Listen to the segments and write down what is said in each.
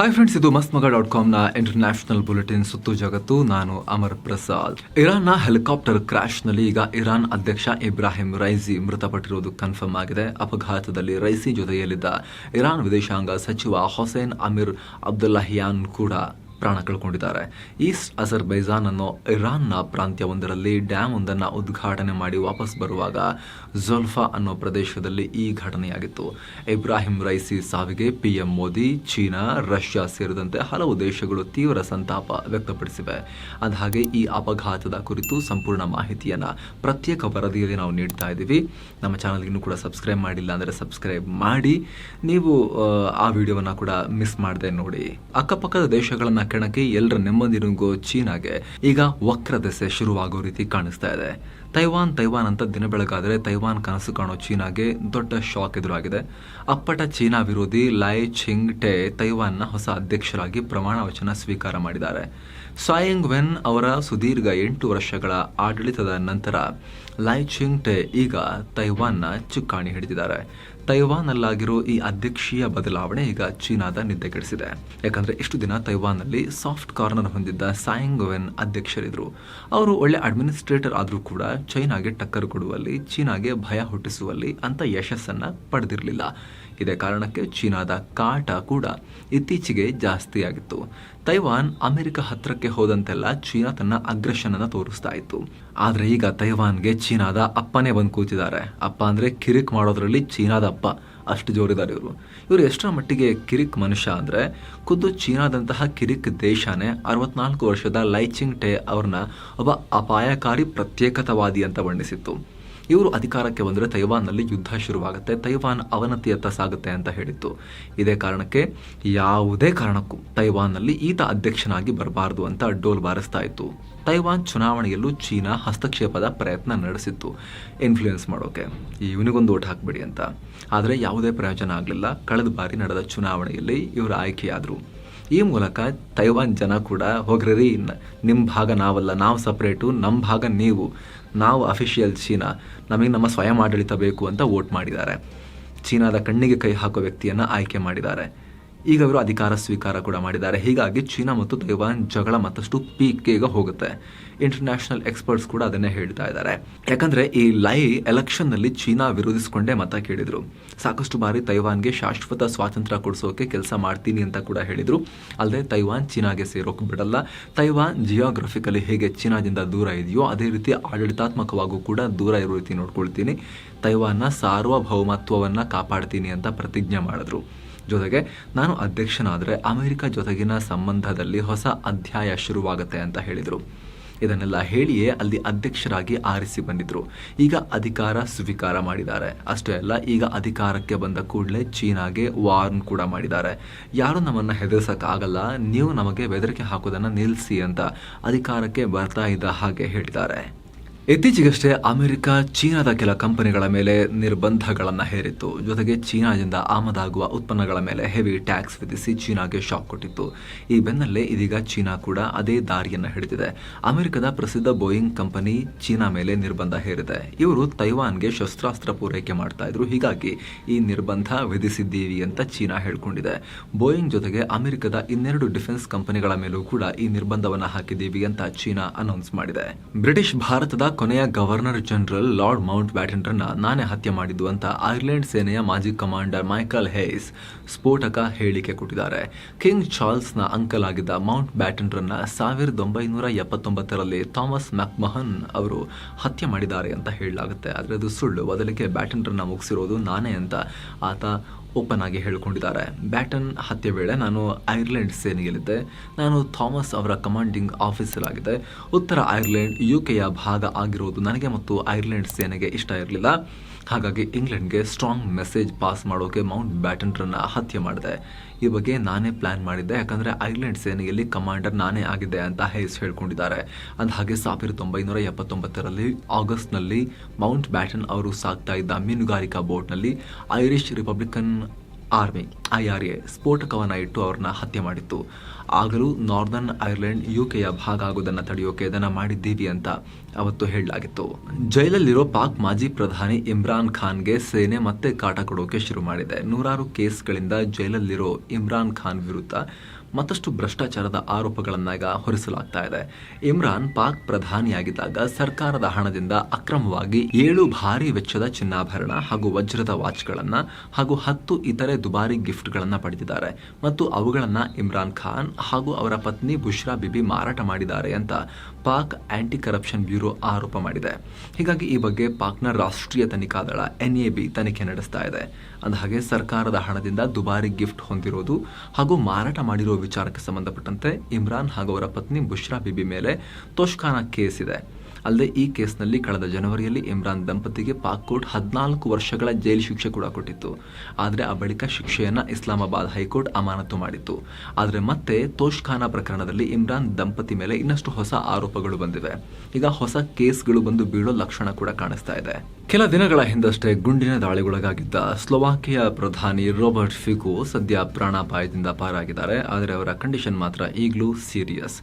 Hi friends ಇದು ಮಸ್ತ್ ಮಗ ಡಾಟ್ ಕಾಮ್ನ ಇಂಟರ್ನ್ಯಾಷನಲ್ ಬುಲೆಟಿನ್ ಸುತ್ತು ಜಗತ್ತು. ನಾನು ಅಮರ್ ಪ್ರಸಾದ್. ಇರಾನ್ನ ಹೆಲಿಕಾಪ್ಟರ್ ಕ್ರಾಶ್ನಲ್ಲಿ ಈಗ ಇರಾನ್ ಅಧ್ಯಕ್ಷ ಇಬ್ರಾಹಿಂ ರೈಸಿ ಮೃತಪಟ್ಟಿರುವುದು ಕನ್ಫರ್ಮ್ ಆಗಿದೆ. ಅಪಘಾತದಲ್ಲಿ ರೈಸಿ ಜೊತೆಯಲ್ಲಿದ್ದ ಇರಾನ್ ವಿದೇಶಾಂಗ ಸಚಿವ ಹೊಸೇನ್ ಅಮೀರ್ ಅಬ್ದುಲ್ಲಾಹಿಯಾನ್ ಕೂಡ ಪ್ರಾಣ ಕಳ್ಕೊಂಡಿದ್ದಾರೆ. ಈಸ್ಟ್ ಅಜರ್ಬೈಜಾನ್ ಅನ್ನೋ ಇರಾನ್ನ ಪ್ರಾಂತ್ಯವೊಂದರಲ್ಲಿ ಡ್ಯಾಮ್ ಒಂದನ್ನು ಉದ್ಘಾಟನೆ ಮಾಡಿ ವಾಪಸ್ ಬರುವಾಗ ಜೊಲ್ಫಾ ಅನ್ನೋ ಪ್ರದೇಶದಲ್ಲಿ ಈ ಘಟನೆಯಾಗಿತ್ತು. ಇಬ್ರಾಹಿಂ ರೈಸಿ ಸಾವಿಗೆ ಪಿಎಂ ಮೋದಿ, ಚೀನಾ, ರಷ್ಯಾ ಸೇರಿದಂತೆ ಹಲವು ದೇಶಗಳು ತೀವ್ರ ಸಂತಾಪ ವ್ಯಕ್ತಪಡಿಸಿವೆ. ಅದಾಗೆ ಈ ಅಪಘಾತದ ಕುರಿತು ಸಂಪೂರ್ಣ ಮಾಹಿತಿಯನ್ನು ಪ್ರತ್ಯೇಕ ವರದಿಯಲ್ಲಿ ನಾವು ನೀಡ್ತಾ ಇದ್ದೀವಿ. ನಮ್ಮ ಚಾನಲ್ಗೆ ಇನ್ನೂ ಕೂಡ ಸಬ್ಸ್ಕ್ರೈಬ್ ಮಾಡಿಲ್ಲ ಅಂದರೆ ಸಬ್ಸ್ಕ್ರೈಬ್ ಮಾಡಿ. ನೀವು ಆ ವಿಡಿಯೋವನ್ನು ಕೂಡ ಮಿಸ್ ಮಾಡದೆ ನೋಡಿ. ಅಕ್ಕಪಕ್ಕದ ದೇಶಗಳನ್ನ ಕೆಣಕಿ ಎಲ್ಲರ ನೆಮ್ಮದಿ ನುಂಗೋ ಚೀನಾಗೆ ಈಗ ವಕ್ರ ದೆಸೆ ಶುರುವಾಗೋ ರೀತಿ ಕಾಣಿಸ್ತಾ ಇದೆ. ತೈವಾನ್ ತೈವಾನ್ ಅಂತ ದಿನ ಬೆಳಗಾದರೆ ತೈವಾನ್ ಕನಸು ಕಾಣೋ ಚೀನಾಗೆ ದೊಡ್ಡ ಶಾಕ್ ಎದುರಾಗಿದೆ. ಅಪ್ಪಟ ಚೀನಾ ವಿರೋಧಿ ಲೈ ಚಿಂಗ್ ಟೆ ತೈವಾನ್ನ ಹೊಸ ಅಧ್ಯಕ್ಷರಾಗಿ ಪ್ರಮಾಣ ವಚನ ಸ್ವೀಕಾರ ಮಾಡಿದ್ದಾರೆ. ಸಾಯಿಂಗ್ ವೆನ್ ಅವರ ಸುದೀರ್ಘ ಎಂಟು ವರ್ಷಗಳ ಆಡಳಿತದ ನಂತರ ಲೈ ಚಿಂಗ್ ಟೆ ಈಗ ತೈವಾನ್ನ ಚುಕ್ಕಾಣಿ ಹಿಡಿದಿದ್ದಾರೆ. ತೈವಾನ್ನಲ್ಲಾಗಿರೋ ಈ ಅಧ್ಯಕ್ಷೀಯ ಬದಲಾವಣೆ ಈಗ ಚೀನಾದ ನಿದ್ದೆ ಕೆಡಿಸಿದೆ. ಯಾಕಂದ್ರೆ ಇಷ್ಟು ದಿನ ತೈವಾನ್ನಲ್ಲಿ ಸಾಫ್ಟ್ ಕಾರ್ನರ್ ಹೊಂದಿದ್ದ ಸಾಯಿಂಗ್ ವೆನ್ ಅಧ್ಯಕ್ಷರಿದ್ರು. ಅವರು ಒಳ್ಳೆ ಅಡ್ಮಿನಿಸ್ಟ್ರೇಟರ್ ಆದರೂ ಕೂಡ ಚೈನಾಗೆ ಟಕ್ಕರ್ ಕೊಡುವಲ್ಲಿ ಚೀನಾಗೆ ಭಯ ಹುಟ್ಟಿಸುವಲ್ಲಿ ಅಂತ ಯಶಸ್ಸನ್ನು ಪಡೆದಿರಲಿಲ್ಲ. ಇದೇ ಕಾರಣಕ್ಕೆ ಚೀನಾದ ಕಾಟ ಕೂಡ ಇತ್ತೀಚೆಗೆ ಜಾಸ್ತಿಯಾಗಿತ್ತು. ತೈವಾನ್ ಅಮೆರಿಕ ಹತ್ರಕ್ಕೆ ಹೋದಂತೆಲ್ಲ ಚೀನಾ ತನ್ನ ಅಗ್ರೆಷನ್ ಅನ್ನ ತೋರಿಸ್ತಾ ಇತ್ತು. ಆದ್ರೆ ಈಗ ತೈವಾನ್ಗೆ ಚೀನಾದ ಅಪ್ಪನೇ ಬಂದು ಕೂತಿದ್ದಾರೆ. ಅಪ್ಪ ಅಂದ್ರೆ ಕಿರಿಕ್ ಮಾಡೋದ್ರಲ್ಲಿ ಚೀನಾದ ಅಪ್ಪ ಅಷ್ಟು ಜೋರಿದ್ದಾರೆ ಇವರು. ಇವರು ಎಷ್ಟರ ಮಟ್ಟಿಗೆ ಕಿರಿಕ್ ಮನುಷ್ಯ ಅಂದ್ರೆ ಖುದ್ದು ಚೀನಾದಂತಹ ಕಿರಿಕ್ ದೇಶನೇ ಅರವತ್ನಾಲ್ಕು ವರ್ಷದ ಲೈಚಿಂಗ್ ಟೆ ಅವ್ರನ್ನ ಒಬ್ಬ ಅಪಾಯಕಾರಿ ಪ್ರತ್ಯೇಕತಾವಾದಿ ಅಂತ ಬಣ್ಣಿಸಿತ್ತು. ಇವರು ಅಧಿಕಾರಕ್ಕೆ ಬಂದರೆ ತೈವಾನ್ನಲ್ಲಿ ಯುದ್ಧ ಶುರುವಾಗುತ್ತೆ. ತೈವಾನ್ ಅವನತಿಯತ್ತ ಸಾಗುತ್ತೆ ಅಂತ ಹೇಳಿತ್ತು. ಇದೇ ಕಾರಣಕ್ಕೆ ಯಾವುದೇ ಕಾರಣಕ್ಕೂ ತೈವಾನ್ನಲ್ಲಿ ಈತ ಅಧ್ಯಕ್ಷನಾಗಿ ಬರಬಾರದು ಅಂತ ಡೋಲ್ ಬಾರಿಸ್ತಾ ಇತ್ತು. ತೈವಾನ್ ಚುನಾವಣೆಯಲ್ಲೂ ಚೀನಾ ಹಸ್ತಕ್ಷೇಪದ ಪ್ರಯತ್ನ ನಡೆಸಿತ್ತು. ಇನ್ಫ್ಲೂಯೆನ್ಸ್ ಮಾಡೋಕೆ. ಇವನಿಗೊಂದು ಓಟ್ ಹಾಕ್ಬೇಡಿ ಅಂತ. ಆದರೆ ಯಾವುದೇ ಪ್ರಯೋಜನ ಆಗಲಿಲ್ಲ. ಕಳೆದ ಬಾರಿ ನಡೆದ ಚುನಾವಣೆಯಲ್ಲಿ ಇವರು ಆಯ್ಕೆಯಾದರು. ಈ ಮೂಲಕ ತೈವಾನ್ ಜನ ಕೂಡ ಹೋಗ್ರಿ ನಿಮ್ಮ ಭಾಗ ನಾವಲ್ಲ, ನಾವು ಸಪ್ರೇಟು ನಮ್ಮ ಭಾಗ ನೀವು. ನಾವು ಅಫಿಷಿಯಲ್ ಚೀನಾ ನಮಗೆ ನಮ್ಮ ಸ್ವಯಂ ಆಡಳಿತ ಬೇಕು ಅಂತ ವೋಟ್ ಮಾಡಿದ್ದಾರೆ. ಚೀನಾದ ಕಣ್ಣಿಗೆ ಕೈ ಹಾಕೋ ವ್ಯಕ್ತಿಯನ್ನು ಆಯ್ಕೆ ಮಾಡಿದ್ದಾರೆ. ಈಗ ಅವರು ಅಧಿಕಾರ ಸ್ವೀಕಾರ ಕೂಡ ಮಾಡಿದ್ದಾರೆ. ಹೀಗಾಗಿ ಚೀನಾ ಮತ್ತು ತೈವಾನ್ ಜಗಳ ಮತ್ತಷ್ಟು ಪೀಕ್ಗೆ ಈಗ ಹೋಗುತ್ತೆ. ಇಂಟರ್ನ್ಯಾಷನಲ್ ಎಕ್ಸ್ಪರ್ಟ್ಸ್ ಕೂಡ ಅದನ್ನೇ ಹೇಳ್ತಾ ಇದ್ದಾರೆ. ಯಾಕಂದ್ರೆ ಈ ಲೈ ಎಲೆಕ್ಷನ್ನಲ್ಲಿ ಚೀನಾ ವಿರೋಧಿಸಿಕೊಂಡೇ ಮತ ಕೇಳಿದ್ರು. ಸಾಕಷ್ಟು ಬಾರಿ ತೈವಾನ್ಗೆ ಶಾಶ್ವತ ಸ್ವಾತಂತ್ರ್ಯ ಕೊಡಿಸೋಕೆ ಕೆಲಸ ಮಾಡ್ತೀನಿ ಅಂತ ಕೂಡ ಹೇಳಿದ್ರು. ಅಲ್ಲದೆ ತೈವಾನ್ ಚೀನಾಗೆ ಸೇರೋಕೆ ಬಿಡಲ್ಲ. ತೈವಾನ್ ಜಿಯೋಗ್ರಫಿಕಲಿ ಹೇಗೆ ಚೀನಾದಿಂದ ದೂರ ಇದೆಯೋ ಅದೇ ರೀತಿ ಆಡಳಿತಾತ್ಮಕವಾಗೂ ಕೂಡ ದೂರ ಇರೋ ರೀತಿ ನೋಡ್ಕೊಳ್ತೀನಿ. ತೈವಾನ್ನ ಸಾರ್ವಭೌಮತ್ವವನ್ನು ಕಾಪಾಡ್ತೀನಿ ಅಂತ ಪ್ರತಿಜ್ಞೆ ಮಾಡಿದ್ರು. ಜೊತೆಗೆ ನಾನು ಅಧ್ಯಕ್ಷನಾದರೆ ಅಮೆರಿಕ ಜೊತೆಗಿನ ಸಂಬಂಧದಲ್ಲಿ ಹೊಸ ಅಧ್ಯಾಯ ಶುರುವಾಗುತ್ತೆ ಅಂತ ಹೇಳಿದರು. ಇದನ್ನೆಲ್ಲ ಹೇಳಿಯೇ ಅಲ್ಲಿ ಅಧ್ಯಕ್ಷರಾಗಿ ಆರಿಸಿ ಬಂದಿದ್ರು. ಈಗ ಅಧಿಕಾರ ಸ್ವೀಕಾರ ಮಾಡಿದ್ದಾರೆ. ಅಷ್ಟೇ ಅಲ್ಲ, ಈಗ ಅಧಿಕಾರಕ್ಕೆ ಬಂದ ಕೂಡಲೇ ಚೀನಾಗೆ ವಾರ್ನ್ ಕೂಡ ಮಾಡಿದ್ದಾರೆ. ಯಾರು ನಮ್ಮನ್ನು ಹೆದರ್ಸೋಕ್ಕಾಗಲ್ಲ. ನೀವು ನಮಗೆ ಬೆದರಿಕೆ ಹಾಕೋದನ್ನು ನಿಲ್ಲಿಸಿ ಅಂತ ಅಧಿಕಾರಕ್ಕೆ ಬರ್ತಾ ಇದ್ದ ಹಾಗೆ ಹೇಳಿದ್ದಾರೆ. ಇತ್ತೀಚೆಗಷ್ಟೇ ಅಮೆರಿಕ, ಚೀನಾದ ಕೆಲ ಕಂಪನಿಗಳ ಮೇಲೆ ನಿರ್ಬಂಧಗಳನ್ನು ಹೇರಿತ್ತು. ಜೊತೆಗೆ ಚೀನಾದಿಂದ ಆಮದಾಗುವ ಉತ್ಪನ್ನಗಳ ಮೇಲೆ ಹೆವಿ ಟ್ಯಾಕ್ಸ್ ವಿಧಿಸಿ ಚೀನಾಗೆ ಶಾಕ್ ಕೊಟ್ಟಿತ್ತು. ಈ ಬೆನ್ನಲ್ಲೇ ಇದೀಗ ಚೀನಾ ಕೂಡ ಅದೇ ದಾರಿಯನ್ನು ಹಿಡಿದಿದೆ. ಅಮೆರಿಕದ ಪ್ರಸಿದ್ಧ ಬೋಯಿಂಗ್ ಕಂಪನಿ ಚೀನಾ ಮೇಲೆ ನಿರ್ಬಂಧ ಹೇರಿದೆ. ಇವರು ತೈವಾನ್ಗೆ ಶಸ್ತ್ರಾಸ್ತ್ರ ಪೂರೈಕೆ ಮಾಡ್ತಾ ಇದ್ರು. ಹೀಗಾಗಿ ಈ ನಿರ್ಬಂಧ ವಿಧಿಸಿದ್ದೀವಿ ಅಂತ ಚೀನಾ ಹೇಳ್ಕೊಂಡಿದೆ. ಬೋಯಿಂಗ್ ಜೊತೆಗೆ ಅಮೆರಿಕದ ಇನ್ನೆರಡು ಡಿಫೆನ್ಸ್ ಕಂಪನಿಗಳ ಮೇಲೂ ಕೂಡ ಈ ನಿರ್ಬಂಧವನ್ನು ಹಾಕಿದ್ದೀವಿ ಅಂತ ಚೀನಾ ಅನೌನ್ಸ್ ಮಾಡಿದೆ. ಬ್ರಿಟಿಷ್ ಭಾರತದ ಕೊನೆಯ ಗವರ್ನರ್ ಜನರಲ್ ಲಾರ್ಡ್ ಮೌಂಟ್ ಬ್ಯಾಟನ್ರನ್ನ ನಾನೇ ಹತ್ಯೆ ಮಾಡಿದ್ದು ಅಂತ ಐರ್ಲೆಂಡ್ ಸೇನೆಯ ಮಾಜಿ ಕಮಾಂಡರ್ ಮೈಕಲ್ ಹೇಸ್ ಸ್ಫೋಟಕ ಹೇಳಿಕೆ ಕೊಟ್ಟಿದ್ದಾರೆ. ಕಿಂಗ್ ಚಾರ್ಲ್ಸ್ನ ಅಂಕಲ್ ಆಗಿದ್ದ ಮೌಂಟ್ ಬ್ಯಾಟನ್ರನ್ನ ಸಾವಿರದ ಒಂಬೈನೂರ ಎಪ್ಪತ್ತೊಂಬತ್ತರಲ್ಲಿ ಥಾಮಸ್ ಮ್ಯಾಕ್ಮಹನ್ ಅವರು ಹತ್ಯೆ ಮಾಡಿದ್ದಾರೆ ಅಂತ ಹೇಳಲಾಗುತ್ತೆ. ಆದರೆ ಅದು ಸುಳ್ಳು. ಬದಲಿಗೆ ಬ್ಯಾಟನ್ರನ್ನ ಮುಗಿಸಿರೋದು ನಾನೇ ಅಂತ ಆತ ಓಪನ್ ಆಗಿ ಹೇಳಿಕೊಂಡಿದ್ದಾರೆ. ಬ್ಯಾಟನ್ ಹತ್ಯೆ ವೇಳೆ ನಾನು ಐರ್ಲೆಂಡ್ ಸೇನೆಯಲ್ಲಿದ್ದೆ. ನಾನು ಥಾಮಸ್ ಅವರ ಕಮಾಂಡಿಂಗ್ ಆಫೀಸರ್ ಆಗಿದೆ ಉತ್ತರ ಐರ್ಲೆಂಡ್ ಯುಕೆಯ ಭಾಗ ಆಗಿರೋದು ನನಗೆ ಮತ್ತು ಐರ್ಲೆಂಡ್ ಸೇನೆಗೆ ಇಷ್ಟ ಇರಲಿಲ್ಲ. ಹಾಗಾಗಿ ಇಂಗ್ಲೆಂಡ್ಗೆ ಸ್ಟ್ರಾಂಗ್ ಮೆಸೇಜ್ ಪಾಸ್ ಮಾಡೋಕೆ ಮೌಂಟ್ ಬ್ಯಾಟನ್ರನ್ನು ಹತ್ಯೆ ಮಾಡಿದೆ. ಈ ಬಗ್ಗೆ ನಾನೇ ಪ್ಲ್ಯಾನ್ ಮಾಡಿದ್ದೆ. ಯಾಕಂದರೆ ಐರ್ಲೆಂಡ್ ಸೇನೆಯಲ್ಲಿ ಕಮಾಂಡರ್ ನಾನೇ ಆಗಿದ್ದೆ ಅಂತ ಹೇಸ್ ಹೇಳ್ಕೊಂಡಿದ್ದಾರೆ. ಅಂದ ಹಾಗೆ ಸಾವಿರದ ಒಂಬೈನೂರ ಎಪ್ಪತ್ತೊಂಬತ್ತರಲ್ಲಿ ಆಗಸ್ಟ್ನಲ್ಲಿ ಮೌಂಟ್ ಬ್ಯಾಟನ್ ಅವರು ಸಾಗ್ತಾ ಇದ್ದ ಮೀನುಗಾರಿಕಾ ಬೋಟ್ನಲ್ಲಿ ಐರಿಷ್ ರಿಪಬ್ಲಿಕನ್ ಆರ್ಮಿ ಐಆರ್ಎ ಸ್ಫೋಟಕವನ್ನು ಇಟ್ಟು ಅವ್ರನ್ನ ಹತ್ಯೆ ಮಾಡಿತ್ತು. ಆಗಲೂ ನಾರ್ದರ್ನ್ ಐರ್ಲೆಂಡ್ ಯುಕೆಯ ಭಾಗ ಆಗೋದನ್ನು ತಡೆಯೋಕೆ ಇದನ್ನು ಮಾಡಿದ್ದೀವಿ ಅಂತ ಅವತ್ತು ಹೇಳಲಾಗಿತ್ತು. ಜೈಲಲ್ಲಿರೋ ಪಾಕ್ ಮಾಜಿ ಪ್ರಧಾನಿ ಇಮ್ರಾನ್ ಖಾನ್ಗೆ ಸೇನೆ ಮತ್ತೆ ಕಾಟ ಕೊಡೋಕೆ ಶುರು ಮಾಡಿದೆ. ನೂರಾರು ಕೇಸ್ಗಳಿಂದ ಜೈಲಲ್ಲಿರೋ ಇಮ್ರಾನ್ ಖಾನ್ ವಿರುದ್ಧ ಮತ್ತಷ್ಟು ಭ್ರಷ್ಟಾಚಾರದ ಆರೋಪಗಳನ್ನಾಗ ಹೊರಿಸಲಾಗ್ತಾ ಇದೆ. ಇಮ್ರಾನ್ ಪಾಕ್ ಪ್ರಧಾನಿಯಾಗಿದ್ದಾಗ ಸರ್ಕಾರದ ಹಣದಿಂದ ಅಕ್ರಮವಾಗಿ ಏಳು ಭಾರಿ ವೆಚ್ಚದ ಚಿನ್ನಾಭರಣ ಹಾಗೂ ವಜ್ರದ ವಾಚ್ಗಳನ್ನ ಹಾಗೂ ಹತ್ತು ಇತರೆ ದುಬಾರಿ ಗಿಫ್ಟ್ಗಳನ್ನು ಪಡೆದಿದ್ದಾರೆ ಮತ್ತು ಅವುಗಳನ್ನ ಇಮ್ರಾನ್ ಖಾನ್ ಹಾಗೂ ಅವರ ಪತ್ನಿ ಬುಷ್ರಾ ಬಿಬಿ ಮಾರಾಟ ಮಾಡಿದ್ದಾರೆ ಅಂತ ಪಾಕ್ ಆಂಟಿ ಕರಪ್ಷನ್ ಆರೋಪ ಮಾಡಿದೆ. ಹೀಗಾಗಿ ಈ ಬಗ್ಗೆ ಪಾಕ್ನ ರಾಷ್ಟ್ರೀಯ ತನಿಖಾ ದಳ ಎನ್ ಎ ಬಿ ತನಿಖೆ ನಡೆಸ್ತಾ ಇದೆ. ಅಂದಹಾಗೆ ಸರ್ಕಾರದ ಹಣದಿಂದ ದುಬಾರಿ ಗಿಫ್ಟ್ ಹೊಂದಿರೋದು ಹಾಗೂ ಮಾರಾಟ ಮಾಡಿರೋ ವಿಚಾರಕ್ಕೆ ಸಂಬಂಧಪಟ್ಟಂತೆ ಇಮ್ರಾನ್ ಹಾಗೂ ಅವರ ಪತ್ನಿ ಬುಷ್ರಾ ಬಿಬಿ ಮೇಲೆ ತೋಷ್ಖಾನ ಕೇಸ್ ಇದೆ ಅಲ್ಲದೆ ಈ ಕೇಸ್ನಲ್ಲಿ ಕಳೆದ ಜನವರಿಯಲ್ಲಿ ಇಮ್ರಾನ್ ದಂಪತಿಗೆ ಪಾಕ್ ಕೋರ್ಟ್ ಹದಿನಾಲ್ಕು ವರ್ಷಗಳ ಜೈಲು ಶಿಕ್ಷೆ ಕೂಡ ಕೊಟ್ಟಿತ್ತು. ಆದರೆ ಆ ಬಳಿಕ ಶಿಕ್ಷೆಯನ್ನು ಇಸ್ಲಾಮಾಬಾದ್ ಹೈಕೋರ್ಟ್ ಅಮಾನತು ಮಾಡಿತ್ತು. ಆದರೆ ಮತ್ತೆ ತೋಷ್ಖಾನಾ ಪ್ರಕರಣದಲ್ಲಿ ಇಮ್ರಾನ್ ದಂಪತಿ ಮೇಲೆ ಇನ್ನಷ್ಟು ಹೊಸ ಆರೋಪಗಳು ಬಂದಿವೆ. ಈಗ ಹೊಸ ಕೇಸ್ಗಳು ಬಂದು ಬೀಳೋ ಲಕ್ಷಣ ಕೂಡ ಕಾಣಿಸ್ತಾ ಇದೆ. ಕೆಲ ದಿನಗಳ ಹಿಂದಷ್ಟೇ ಗುಂಡಿನ ದಾಳಿಗೊಳಗಾಗಿದ್ದ ಸ್ಲೋವಾಕಿಯ ಪ್ರಧಾನಿ ರಾಬರ್ಟ್ ಫಿಕೋ ಸದ್ಯ ಪ್ರಾಣಾಪಾಯದಿಂದ ಪಾರಾಗಿದ್ದಾರೆ. ಆದರೆ ಅವರ ಕಂಡೀಷನ್ ಮಾತ್ರ ಈಗಲೂ ಸೀರಿಯಸ್.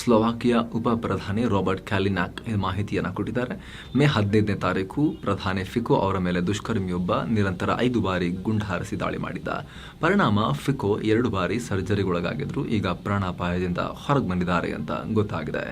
ಸ್ಲೊವಾಕಿಯಾ ಉಪ ಪ್ರಧಾನಿ ರಾಬರ್ಟ್ ಕ್ಯಾಲಿನಾಕ್ ಮಾಹಿತಿಯನ್ನು ಕೊಟ್ಟಿದ್ದಾರೆ. ಮೇ ಹದಿನೈದನೇ ತಾರೀಕು ಪ್ರಧಾನಿ ಫಿಕೋ ಅವರ ಮೇಲೆ ದುಷ್ಕರ್ಮಿಯೊಬ್ಬ ನಿರಂತರ ಐದು ಬಾರಿ ಗುಂಡು ಹಾರಿಸಿ ದಾಳಿ ಮಾಡಿದ್ದ. ಪರಿಣಾಮ ಫಿಕೋ ಎರಡು ಬಾರಿ ಸರ್ಜರಿಗೊಳಗಾಗಿದ್ರು ಈಗ ಪ್ರಾಣಾಪಾಯದಿಂದ ಹೊರಗೆ ಬಂದಿದ್ದಾರೆ ಅಂತ ಗೊತ್ತಾಗಿದೆ.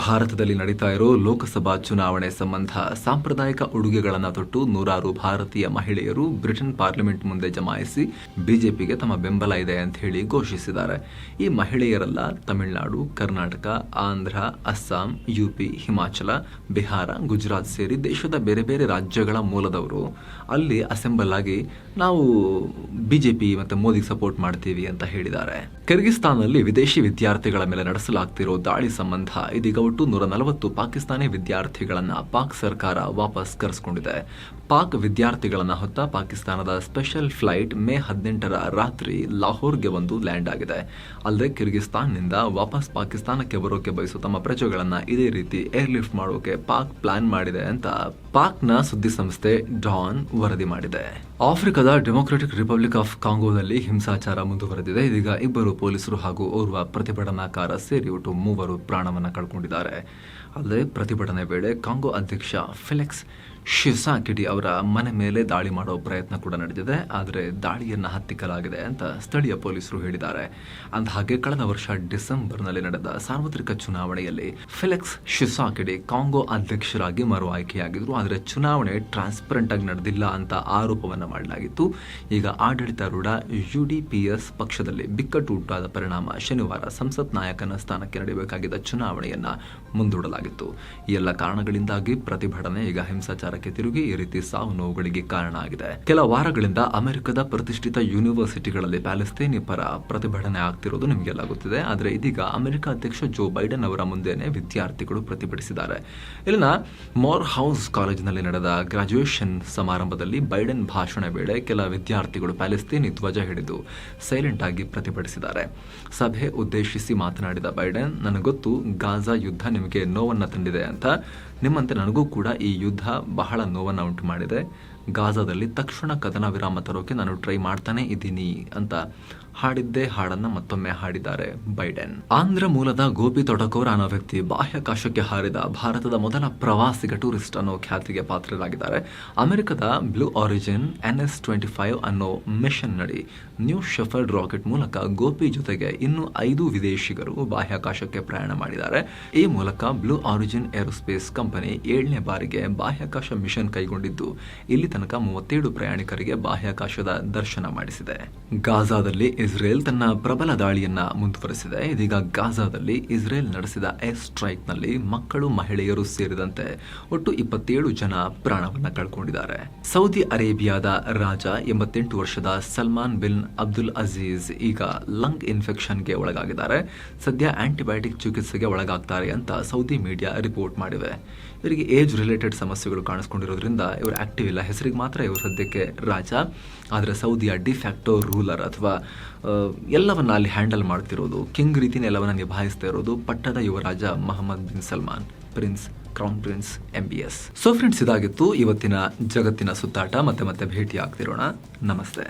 ಭಾರತದಲ್ಲಿ ನಡೀತಾ ಇರೋ ಲೋಕಸಭಾ ಚುನಾವಣೆ ಸಂಬಂಧ ಸಾಂಪ್ರದಾಯಿಕ ಉಡುಗೆಗಳನ್ನು ತೊಟ್ಟು ನೂರಾರು ಭಾರತೀಯ ಮಹಿಳೆಯರು ಬ್ರಿಟನ್ ಪಾರ್ಲಿಮೆಂಟ್ ಮುಂದೆ ಜಮಾಯಿಸಿ ಬಿಜೆಪಿಗೆ ತಮ್ಮ ಬೆಂಬಲ ಇದೆ ಅಂತ ಹೇಳಿ ಘೋಷಿಸಿದ್ದಾರೆ. ಈ ಮಹಿಳೆಯರೆಲ್ಲ ತಮಿಳುನಾಡು, ಕರ್ನಾಟಕ, ಆಂಧ್ರ, ಅಸ್ಸಾಂ, ಯುಪಿ, ಹಿಮಾಚಲ, ಬಿಹಾರ, ಗುಜರಾತ್ ಸೇರಿ ದೇಶದ ಬೇರೆ ಬೇರೆ ರಾಜ್ಯಗಳ ಮೂಲದವರು. ಅಲ್ಲಿ ಅಸೆಂಬಲ್ ಆಗಿ ನಾವು ಬಿಜೆಪಿ ಮತ್ತೆ ಮೋದಿ ಸಪೋರ್ಟ್ ಮಾಡ್ತೀವಿ ಅಂತ ಹೇಳಿದ್ದಾರೆ. ಕಿರ್ಗಿಸ್ತಾನ್ನಲ್ಲಿ ವಿದೇಶಿ ವಿದ್ಯಾರ್ಥಿಗಳ ಮೇಲೆ ನಡೆಸಲಾಗ್ತಿರೋ ದಾಳಿ ಸಂಬಂಧ ಇದೀಗ ಒಟ್ಟು ನೂರ ನಲವತ್ತು ಪಾಕಿಸ್ತಾನಿ ವಿದ್ಯಾರ್ಥಿಗಳನ್ನು ಪಾಕ್ ಸರ್ಕಾರ ವಾಪಸ್ ಕರೆಸಿಕೊಂಡಿದೆ. ಪಾಕ್ ವಿದ್ಯಾರ್ಥಿಗಳನ್ನು ಹೊತ್ತ ಪಾಕಿಸ್ತಾನದ ಸ್ಪೆಷಲ್ ಫ್ಲೈಟ್ ಮೇ ಹದಿನೆಂಟರ ರಾತ್ರಿ ಲಾಹೋರ್ಗೆ ಒಂದು ಲ್ಯಾಂಡ್ ಆಗಿದೆ. ಅಲ್ಲದೆ ಕಿರ್ಗಿಸ್ತಾನ್ನಿಂದ ವಾಪಸ್ ಪಾಕಿಸ್ತಾನಕ್ಕೆ ಬರೋಕೆ ಬಯಸೋ ತಮ್ಮ ಪ್ರಜೆಗಳನ್ನು ಇದೇ ರೀತಿ ಏರ್ಲಿಫ್ಟ್ ಮಾಡೋಕೆ ಪಾಕ್ ಪ್ಲಾನ್ ಮಾಡಿದೆ ಅಂತ ಪಾಕ್ನ ಸುದ್ದಿ ಸಂಸ್ಥೆ ಡಾನ್ ವರದಿ ಮಾಡಿದೆ. ಆಫ್ರಿಕಾದ ಡೆಮೊಕ್ರೆಟಿಕ್ ರಿಪಬ್ಲಿಕ್ ಆಫ್ ಕಾಂಗೋದಲ್ಲಿ ಹಿಂಸಾಚಾರ ಮುಂದುವರೆದಿದೆ. ಇದೀಗ ಇಬ್ಬರು ಪೊಲೀಸರು ಹಾಗೂ ಓರ್ವ ಪ್ರತಿಭಟನಾಕಾರ ಸೇರಿ ಒಟ್ಟು ಮೂವರು ಪ್ರಾಣವನ್ನು ಕಳ್ಕೊಂಡಿದ್ದಾರೆ. ಅಲ್ಲದೆ ಪ್ರತಿಭಟನೆ ವೇಳೆ ಕಾಂಗೋ ಅಧ್ಯಕ್ಷ ಫಿಲೆಕ್ಸ್ ಶಿಸಾಕಿಡಿ ಅವರ ಮನೆ ಮೇಲೆ ದಾಳಿ ಮಾಡೋ ಪ್ರಯತ್ನ ಕೂಡ ನಡೆದಿದೆ, ಆದರೆ ದಾಳಿಯನ್ನು ಹತ್ತಿಕ್ಕಲಾಗಿದೆ ಅಂತ ಸ್ಥಳೀಯ ಪೊಲೀಸರು ಹೇಳಿದ್ದಾರೆ. ಅಂದಹಾಗೆ, ಕಳೆದ ವರ್ಷ ಡಿಸೆಂಬರ್ನಲ್ಲಿ ನಡೆದ ಸಾರ್ವತ್ರಿಕ ಚುನಾವಣೆಯಲ್ಲಿ ಫಿಲೆಕ್ಸ್ ಶಿಸಾಕಿಡಿ ಕಾಂಗೋ ಅಧ್ಯಕ್ಷರಾಗಿ ಮರು ಆಯ್ಕೆಯಾಗಿದ್ರು ಆದರೆ ಚುನಾವಣೆ ಟ್ರಾನ್ಸ್ಪರೆಂಟ್ ಆಗಿ ನಡೆದಿಲ್ಲ ಅಂತ ಆರೋಪವನ್ನು ಮಾಡಲಾಗಿತ್ತು. ಈಗ ಆಡಳಿತಾರೂಢ ಎಸ್ ಪಕ್ಷದಲ್ಲಿ ಬಿಕ್ಕಟ್ಟು ಉಂಟಾದ ಪರಿಣಾಮ ಶನಿವಾರ ಸಂಸತ್ ನಾಯಕನ ಸ್ಥಾನಕ್ಕೆ ನಡೆಯಬೇಕಾಗಿದ್ದ ಚುನಾವಣೆಯನ್ನ ಮುಂದೂಡಲಾಗಿತ್ತು. ಈ ಎಲ್ಲ ಕಾರಣಗಳಿಂದಾಗಿ ಪ್ರತಿಭಟನೆ ಈಗ ಹಿಂಸಾಚಾರಕ್ಕೆ ತಿರುಗಿ ಈ ರೀತಿ ಸಾವು ನೋವುಗಳಿಗೆ ಕಾರಣ ಆಗಿದೆ. ಕೆಲ ವಾರಗಳಿಂದ ಅಮೆರಿಕದ ಪ್ರತಿಷ್ಠಿತ ಯೂನಿವರ್ಸಿಟಿಗಳಲ್ಲಿ ಪ್ಯಾಲೆಸ್ತೇನಿ ಪರ ಪ್ರತಿಭಟನೆ ಆಗ್ತಿರೋದು ನಿಮಗೆಲ್ಲ ಗೊತ್ತಿದೆ. ಆದರೆ ಇದೀಗ ಅಮೆರಿಕ ಅಧ್ಯಕ್ಷ ಜೋ ಬೈಡನ್ ಅವರ ಮುಂದೆನೆ ವಿದ್ಯಾರ್ಥಿಗಳು ಪ್ರತಿಭಟಿಸಿದ್ದಾರೆ. ಇಲ್ಲಿನ ಮೋರ್ ಹೌಸ್ ಕಾಲೇಜಿನಲ್ಲಿ ನಡೆದ ಗ್ರಾಜುಯೇಷನ್ ಸಮಾರಂಭದಲ್ಲಿ ಬೈಡನ್ ಭಾಷಣ ವೇಳೆ ಕೆಲ ವಿದ್ಯಾರ್ಥಿಗಳು ಪ್ಯಾಲೆಸ್ತೇನಿ ಧ್ವಜ ಹಿಡಿದು ಸೈಲೆಂಟ್ ಆಗಿ ಪ್ರತಿಭಟಿಸಿದ್ದಾರೆ. ಸಭೆ ಉದ್ದೇಶಿಸಿ ಮಾತನಾಡಿದ ಬೈಡನ್, ನನಗೊತ್ತು ಗಾಜಾ ಯುದ್ಧ ನಿಮಗೆ ನೋವನ್ನು ತಂದಿದೆ ಅಂತ ನಿಮ್ಮಂತೆ ನನಗೂ ಕೂಡ ಈ ಯುದ್ಧ ಬಹಳ ನೋವನ್ನು ಉಂಟು ಮಾಡಿದೆ. ಗಾಜಾದಲ್ಲಿ ತಕ್ಷಣ ಕದನ ವಿರಾಮ ತರೋಕೆ ನಾನು ಟ್ರೈ ಮಾಡ್ತಾನೆ ಇದ್ದೀನಿ ಅಂತ ಹಾಡಿದ್ದೇ ಹಾಡನ್ನ ಮತ್ತೊಮ್ಮೆ ಹಾಡಿದ್ದಾರೆ ಬೈಡೆನ್. ಆಂಧ್ರ ಮೂಲದ ಗೋಪಿ ತೊಡಕೋರ್ ಅನ್ನೋ ವ್ಯಕ್ತಿ ಬಾಹ್ಯಾಕಾಶಕ್ಕೆ ಹಾರಿದ ಭಾರತದ ಮೊದಲ ಪ್ರವಾಸಿಗ ಟೂರಿಸ್ಟ್ ಅನ್ನೋ ಖ್ಯಾತಿಗೆ ಪಾತ್ರರಾಗಿದ್ದಾರೆ. ಅಮೆರಿಕದ Blue Origin N S twenty five ಅನ್ನೋ ಮಿಷನ್ ನಡಿ ನ್ಯೂ ಶೆಫರ್ಡ್ ರಾಕೆಟ್ ಮೂಲಕ ಗೋಪಿ ಜೊತೆಗೆ ಇನ್ನು ಐದು ವಿದೇಶಿಗರು ಬಾಹ್ಯಾಕಾಶಕ್ಕೆ ಪ್ರಯಾಣ ಮಾಡಿದ್ದಾರೆ. ಈ ಮೂಲಕ ಬ್ಲೂ ಆರಿಜಿನ್ ಏರೋಸ್ಪೇಸ್ ಕಂಪನಿ ಏಳನೇ ಬಾರಿಗೆ ಬಾಹ್ಯಾಕಾಶ ಮಿಷನ್ ಕೈಗೊಂಡಿದ್ದು, ಇಲ್ಲಿ ತನಕ ಮೂವತ್ತೇಳು ಪ್ರಯಾಣಿಕರಿಗೆ ಬಾಹ್ಯಾಕಾಶದ ದರ್ಶನ ಮಾಡಿಸಿದೆ. ಗಾಜಾದಲ್ಲಿ ಇಸ್ರೇಲ್ ತನ್ನ ಪ್ರಬಲ ದಾಳಿಯನ್ನ ಮುಂದುವರೆಸಿದೆ. ಇದೀಗ ಗಾಜಾದಲ್ಲಿ ಇಸ್ರೇಲ್ ನಡೆಸಿದ ಏರ್ ಸ್ಟ್ರೈಕ್ನಲ್ಲಿ ಮಕ್ಕಳು, ಮಹಿಳೆಯರು ಸೇರಿದಂತೆ ಒಟ್ಟು ಇಪ್ಪತ್ತೇಳು ಜನ ಪ್ರಾಣವನ್ನ ಕಳ್ಕೊಂಡಿದ್ದಾರೆ. ಸೌದಿ ಅರೇಬಿಯಾದ ರಾಜ ಎಂಬತ್ತೆಂಟು ವರ್ಷದ ಸಲ್ಮಾನ್ ಬಿನ್ ಅಬ್ದುಲ್ ಅಜೀಜ್ ಈಗ ಲಂಗ್ ಇನ್ಫೆಕ್ಷನ್ಗೆ ಒಳಗಾಗಿದ್ದಾರೆ. ಸದ್ಯ ಆಂಟಿಬಯೋಟಿಕ್ ಚಿಕಿತ್ಸೆಗೆ ಒಳಗಾಗ್ತಾರೆ ಅಂತ ಸೌದಿ ಮೀಡಿಯಾ ರಿಪೋರ್ಟ್ ಮಾಡಿವೆ ಇವರಿಗೆ ಏಜ್ ರಿಲೇಟೆಡ್ ಸಮಸ್ಯೆಗಳು ಕಾಣಿಸ್ಕೊಂಡಿರೋದ್ರಿಂದ ಇವರು ಆಕ್ಟಿವ್ ಇಲ್ಲ. ಹೆಸರಿಗೆ ಮಾತ್ರ ಇವರು ಸದ್ಯಕ್ಕೆ ರಾಜ. ಆದರೆ ಸೌದಿಯ ಡಿಫ್ಯಾಕ್ಟೋ ರೂಲರ್ ಅಥವಾ ಎಲ್ಲವನ್ನ ಅಲ್ಲಿ ಹ್ಯಾಂಡಲ್ ಮಾಡ್ತಿರೋದು. ಕಿಂಗ್ ರೀತಿನ ಎಲ್ಲವನ್ನ ನಿಭಾಯಿಸ್ತಾ ಇರೋದು. ಪಟ್ಟದ ಯುವರಾಜ Mohammed bin Salman prince crown prince M B S so friends ಇದಾಗಿತ್ತು ಇವತ್ತಿನ ಜಗತ್ತಿನ ಸುತ್ತಾಟ. ಮತ್ತೆ ಮತ್ತೆ ಭೇಟಿ ಆಗ್ತಿರೋಣ ನಮಸ್ತೆ.